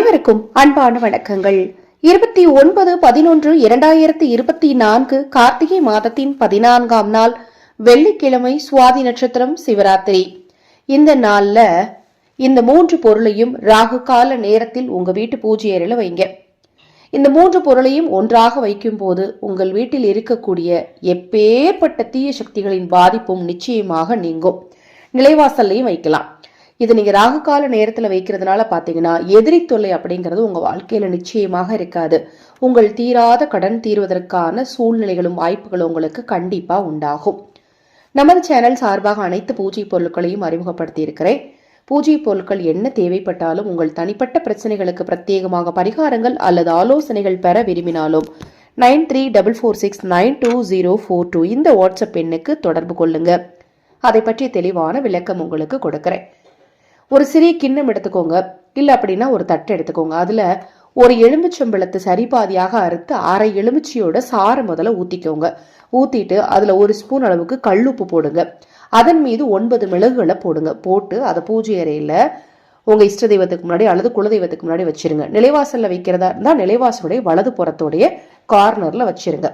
அனைவருக்கும் அன்பான வணக்கங்கள். இருபத்தி ஒன்பது பதினொன்று இரண்டாயிரத்தி இருபத்தி நான்கு கார்த்திகை மாதத்தின் பதினான்காம் நாள் வெள்ளிக்கிழமை சுவாதி நட்சத்திரம் சிவராத்திரி. இந்த நாள்ல இந்த மூன்று பொருளையும் ராகு கால நேரத்தில் உங்க வீட்டு பூஜை அறையில வைங்க. இந்த மூன்று பொருளையும் ஒன்றாக வைக்கும் போது உங்கள் வீட்டில் இருக்கக்கூடிய எப்பேற்பட்ட தீய சக்திகளின் பாதிப்பும் நிச்சயமாக நீங்கும். நிலைவாசல்லையும் வைக்கலாம். இது நீங்க ராகு கால நேரத்துல வைக்கிறதுனால பாத்தீங்கன்னா எதிரி தொல்லை அப்படிங்கிறது உங்க வாழ்க்கையில நிச்சயமாக இருக்காது. உங்கள் தீராத கடன் தீர்வதற்கான சூழ்நிலைகளும் வாய்ப்புகளும் உங்களுக்கு கண்டிப்பா உண்டாகும். நமது சேனல் சார்பாக அனைத்து பூஜை பொருட்களையும் அறிமுகப்படுத்தி இருக்கிறேன் பூஜை பொருட்கள் என்ன தேவைப்பட்டாலும் உங்கள் தனிப்பட்ட பிரச்சனைகளுக்கு பிரத்யேகமாக பரிகாரங்கள் அல்லது ஆலோசனைகள் பெற விரும்பினாலும் nine three double four six nine two zero four two இந்த வாட்ஸ்அப் எண்ணுக்கு தொடர்பு கொள்ளுங்க. அதை பற்றி தெளிவான விளக்கம் உங்களுக்கு கொடுக்கிறேன். ஒரு சிறிய கிண்ணம் எடுத்துக்கோங்க. இல்லை அப்படின்னா ஒரு தட்டு எடுத்துக்கோங்க. அதில் ஒரு எலுமிச்சம்பழத்தை சரிபாதியாக அறுத்து அரை எலுமிச்சியோட சாறை முதல்ல ஊற்றிக்கோங்க ஊற்றிட்டு அதில் ஒரு ஸ்பூன் அளவுக்கு கல்லுப்பு போடுங்க. அதன் மீது ஒன்பது மிளகுகளை போடுங்க. போட்டு அதை பூஜை அறையில் உங்கள் இஷ்ட தெய்வத்துக்கு முன்னாடி அல்லது குலதெய்வத்துக்கு முன்னாடி வச்சிருங்க. நிலைவாசலில் வைக்கிறதா இருந்தால் நிலைவாசலுடைய வலது புறத்தோடைய கார்னரில் வச்சிருங்க.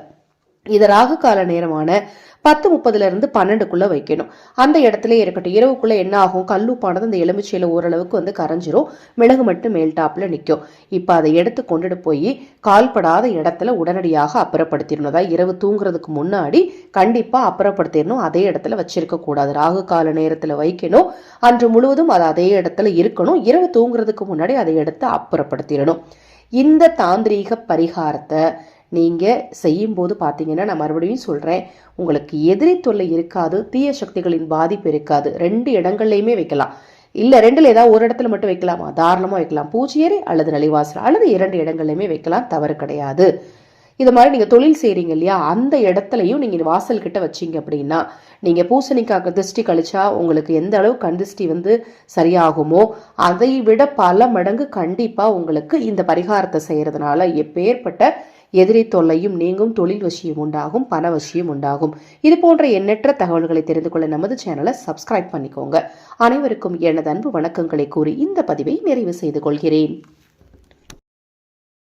இது ராகு கால நேரமான பத்து முப்பதுல இருந்து பன்னெண்டுக்குள்ள வைக்கணும். அந்த இடத்துல இருக்கட்டும் இரவுக்குள்ள என்ன ஆகும்? கல்லுப்பானது அந்த எலுமிச்சையில ஓரளவுக்கு வந்து கரைஞ்சிரும். மிளகு மட்டும் மேல் நிற்கும் இப்போ அதை எடுத்து கொண்டுட்டு போய் கால்படாத இடத்துல உடனடியாக அப்புறப்படுத்திடணும். அதாவது இரவு தூங்குறதுக்கு முன்னாடி கண்டிப்பா அப்புறப்படுத்திடணும். அதே இடத்துல வச்சிருக்க கூடாது. ராகு கால நேரத்துல வைக்கணும். அன்று முழுவதும் அது அதே இடத்துல இருக்கணும். இரவு தூங்குறதுக்கு முன்னாடி அதை எடுத்து அப்புறப்படுத்திடணும். இந்த தாந்திரீக பரிகாரத்தை நீங்கள் செய்யும்போது பார்த்தீங்கன்னா நான் மறுபடியும் சொல்கிறேன் உங்களுக்கு எதிரி தொல்லை இருக்காது தீய சக்திகளின் பாதிப்பு இருக்காது. ரெண்டு இடங்கள்லையுமே வைக்கலாம். இல்லை ரெண்டில் ஏதாவது ஒரு இடத்துல மட்டும் வைக்கலாமா? தாராளமாக வைக்கலாம். பூச்சியேறி அல்லது நலிவாசல் அல்லது இரண்டு இடங்கள்லையுமே வைக்கலாம். தவறு கிடையாது. இது மாதிரி நீங்கள் தொழில் செய்கிறீங்க இல்லையா? அந்த இடத்துலையும் நீங்கள் வாசல் கிட்ட வச்சீங்க அப்படின்னா நீங்கள் பூசணிக்காய் திருஷ்டி கழிச்சா உங்களுக்கு எந்த அளவு கண் திருஷ்டி வந்து சரியாகுமோ அதை விட பல மடங்கு கண்டிப்பாக உங்களுக்கு இந்த பரிகாரத்தை செய்கிறதுனால எப்பேற்பட்ட எதிரி தொல்லையும் நீங்கும் தொழில் வசியம் உண்டாகும் பண வசியம் உண்டாகும். இது போன்ற எண்ணற்ற தகவல்களை தெரிந்து கொள்ள நமது சேனலை சப்ஸ்கிரைப் பண்ணிக்கோங்க. அனைவருக்கும் எனது அன்பு வணக்கங்களை கூறி இந்த பதிவை நிறைவு செய்து கொள்கிறேன்.